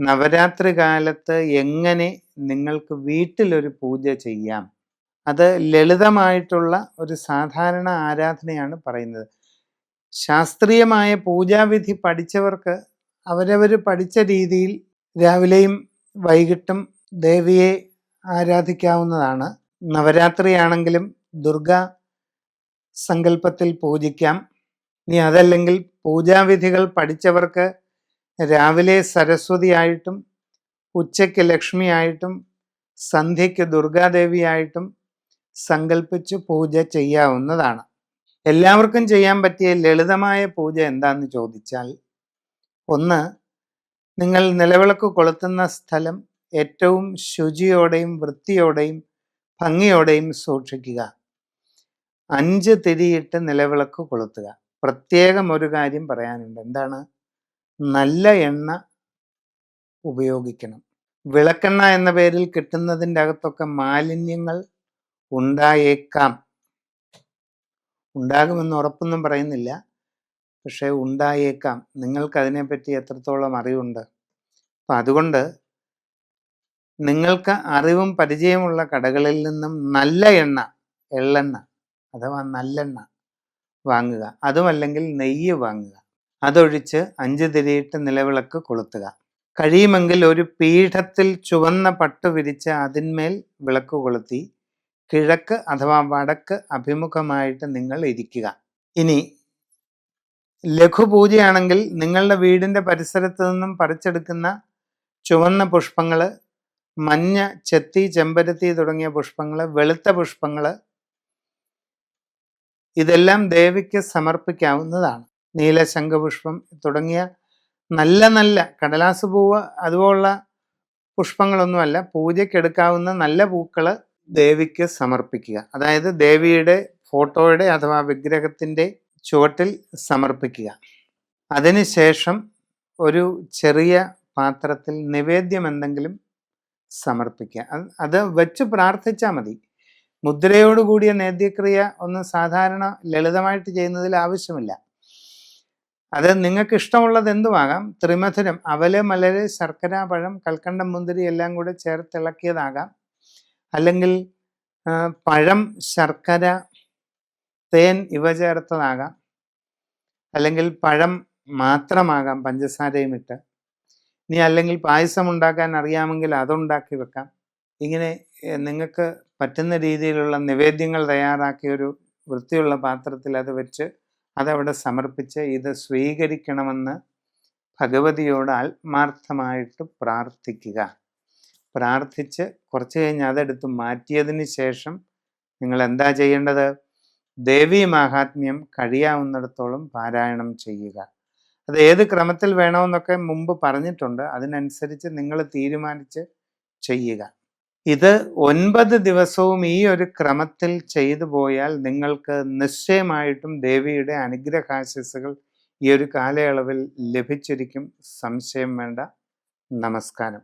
നവരാത്രി കാലത്ത് എങ്ങനെ നിങ്ങൾക്ക് വീട്ടിലൊരു പൂജ ചെയ്യാം? അത് ലളിതമായിട്ടുള്ള ഒരു സാധാരണ ആരാധനയാണ് പറയുന്നത്. ശാസ്ത്രീയമായ പൂജാവിധി പഠിച്ചവർക്ക് അവരവർ പഠിച്ച രീതിയിൽ രാവിലെയും വൈകിട്ടും ദേവിയെ ആരാധിക്കാവുന്നതാണ്. നവരാത്രിയാണെങ്കിലും ദുർഗ സങ്കല്പത്തിൽ പൂജിക്കാം. ഇനി അതല്ലെങ്കിൽ പൂജാവിധികൾ പഠിച്ചവർക്ക് രാവിലെ സരസ്വതിയായിട്ടും ഉച്ചയ്ക്ക് ലക്ഷ്മിയായിട്ടും സന്ധ്യയ്ക്ക് ദുർഗാദേവിയായിട്ടും സങ്കല്പിച്ച് പൂജ ചെയ്യാവുന്നതാണ്. എല്ലാവർക്കും ചെയ്യാൻ പറ്റിയ ലളിതമായ പൂജ എന്താന്ന് ചോദിച്ചാൽ ഒന്ന് നിങ്ങൾ നിലവിളക്ക് കൊളുത്തുന്ന സ്ഥലം ഏറ്റവും ശുചിയോടെയും വൃത്തിയോടെയും ഭംഗിയോടെയും സൂക്ഷിക്കുക. അഞ്ച് തിരിയിട്ട് നിലവിളക്ക് കൊളുത്തുക. പ്രത്യേകം ഒരു കാര്യം പറയാനുണ്ട്. എന്താണ്? നല്ല എണ്ണ ഉപയോഗിക്കണം. വിളക്കെണ്ണ എന്ന പേരിൽ കിട്ടുന്നതിന്റെ അകത്തൊക്കെ മാലിന്യങ്ങൾ ഉണ്ടായേക്കാം. ഉണ്ടാകുമെന്ന് ഉറപ്പൊന്നും പറയുന്നില്ല. പക്ഷേ ഉണ്ടായേക്കാം. നിങ്ങൾക്ക് അതിനെപ്പറ്റി എത്രത്തോളം അറിവുണ്ട്? അപ്പം അതുകൊണ്ട് നിങ്ങൾക്ക് അറിവും പരിചയമുള്ള കടകളിൽ നിന്നും നല്ല എണ്ണ എള്ളെണ്ണ അഥവാ നല്ലെണ്ണ വാങ്ങുക. അതുമല്ലെങ്കിൽ നെയ്യ് വാങ്ങുക. അതൊഴിച്ച് അഞ്ച് തിരിയിട്ട് നിലവിളക്ക് കൊളുത്തുക. കഴിയുമെങ്കിൽ ഒരു പീഠത്തിൽ ചുവന്ന പട്ട് വിരിച്ച് അതിന്മേൽ വിളക്ക് കൊളുത്തി കിഴക്ക് അഥവാ വടക്ക് അഭിമുഖമായിട്ട് നിങ്ങൾ ഇരിക്കുക. ഇനി ലഘുപൂജയാണെങ്കിൽ നിങ്ങളുടെ വീടിന്റെ പരിസരത്തു നിന്നും പറിച്ചെടുക്കുന്ന ചുവന്ന പുഷ്പങ്ങൾ മഞ്ഞ ചെത്തി ചെമ്പരത്തി തുടങ്ങിയ പുഷ്പങ്ങൾ വെളുത്ത പുഷ്പങ്ങൾ ഇതെല്ലാം ദേവിക്ക് സമർപ്പിക്കാവുന്നതാണ്. നീലശംഖപുഷ്പം തുടങ്ങിയ നല്ല നല്ല കടലാസ് പൂവ് അതുപോലുള്ള പുഷ്പങ്ങളൊന്നുമല്ല പൂജയ്ക്കെടുക്കാവുന്ന നല്ല പൂക്കൾ ദേവിക്ക് സമർപ്പിക്കുക. അതായത് ദേവിയുടെ ഫോട്ടോയുടെ അഥവാ വിഗ്രഹത്തിന്റെ ചുവട്ടിൽ സമർപ്പിക്കുക. അതിനുശേഷം ഒരു ചെറിയ പാത്രത്തിൽ നിവേദ്യം എന്തെങ്കിലും സമർപ്പിക്കുക. അത് വെച്ച് പ്രാർത്ഥിച്ചാൽ മതി. മുദ്രയോടുകൂടിയ നേദ്യക്രിയ ഒന്നും സാധാരണ ലളിതമായിട്ട് ചെയ്യുന്നതിൽ ആവശ്യമില്ല. അത് നിങ്ങൾക്ക് ഇഷ്ടമുള്ളത് എന്തുമാകാം? ത്രിമധുരം അവൽ മലര് ശർക്കര പഴം കൽക്കണ്ടം മുന്തിരി എല്ലാം കൂടെ ചേർത്തിളക്കിയതാകാം അല്ലെങ്കിൽ പഴം ശർക്കര തേൻ ഇവ ചേർത്തതാകാം. അല്ലെങ്കിൽ പഴം മാത്രമാകാം പഞ്ചസാരയും ഇട്ട്. ഇനി അല്ലെങ്കിൽ പായസം ഉണ്ടാക്കാൻ അറിയാമെങ്കിൽ അതുണ്ടാക്കി വെക്കാം. ഇങ്ങനെ നിങ്ങൾക്ക് പറ്റുന്ന രീതിയിലുള്ള നിവേദ്യങ്ങൾ തയ്യാറാക്കി ഒരു വൃത്തിയുള്ള പാത്രത്തിൽ അത് വെച്ച് അതവിടെ സമർപ്പിച്ച് ഇത് സ്വീകരിക്കണമെന്ന് ഭഗവതിയോട് ആത്മാർത്ഥമായിട്ട് പ്രാർത്ഥിക്കുക. പ്രാർത്ഥിച്ച് കുറച്ച് കഴിഞ്ഞ് അതെടുത്ത് മാറ്റിയതിന് ശേഷം നിങ്ങൾ എന്താ ചെയ്യേണ്ടത്? ദേവി മാഹാത്മ്യം കഴിയാവുന്നിടത്തോളം പാരായണം ചെയ്യുക. അത് ഏത് ക്രമത്തിൽ വേണമെന്നൊക്കെ മുമ്പ് പറഞ്ഞിട്ടുണ്ട്. അതിനനുസരിച്ച് നിങ്ങൾ തീരുമാനിച്ച് ചെയ്യുക. ഇത് ഒൻപത് ദിവസവും ഈ ഒരു ക്രമത്തിൽ ചെയ്തു പോയാൽ നിങ്ങൾക്ക് നിശ്ചയമായിട്ടും ദേവിയുടെ അനുഗ്രഹാശിസുകൾ ഈ ഒരു കാലയളവിൽ ലഭിച്ചിരിക്കും. സംശയം വേണ്ട. നമസ്കാരം.